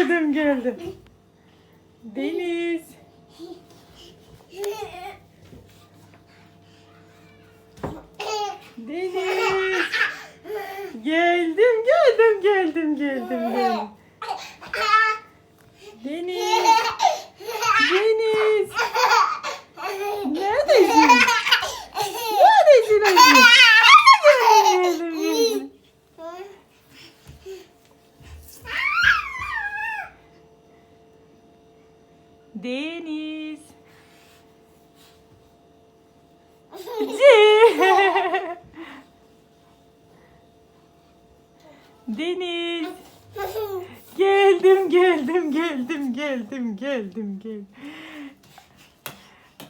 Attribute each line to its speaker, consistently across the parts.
Speaker 1: geldim geldim. Deniz. Deniz. Geldim geldim geldim geldim geldim. Deniz. Deniz. Neredesin? Neredesin Aziz? Deniz. Deniz. Geldim geldim geldim geldim geldim geldim.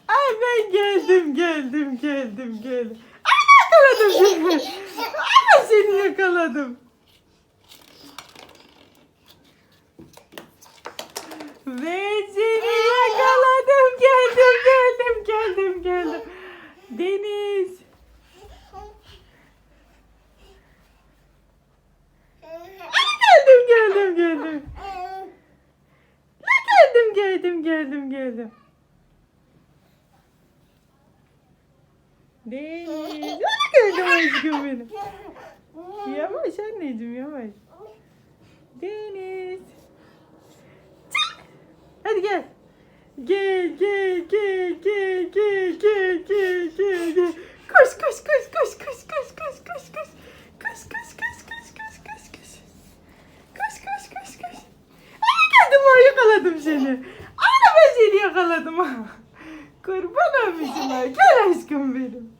Speaker 1: Ay ben geldim geldim geldim geldim. Ay yakaladım seni. Ay seni yakaladım. Ve seni yakaladım. Geldim geldim geldim geldim. Deniz. Geldim geldim geldim. Geldim geldim geldim geldim. Deniz. Ay geldim aşkım benim. Yavaş anneciğim yavaş. Deniz. Hadi. Gel gel gel gel gel gel gel gel seni. Ana ben seni yakaladım. Kurban olmuşum. Gel aşkım benim.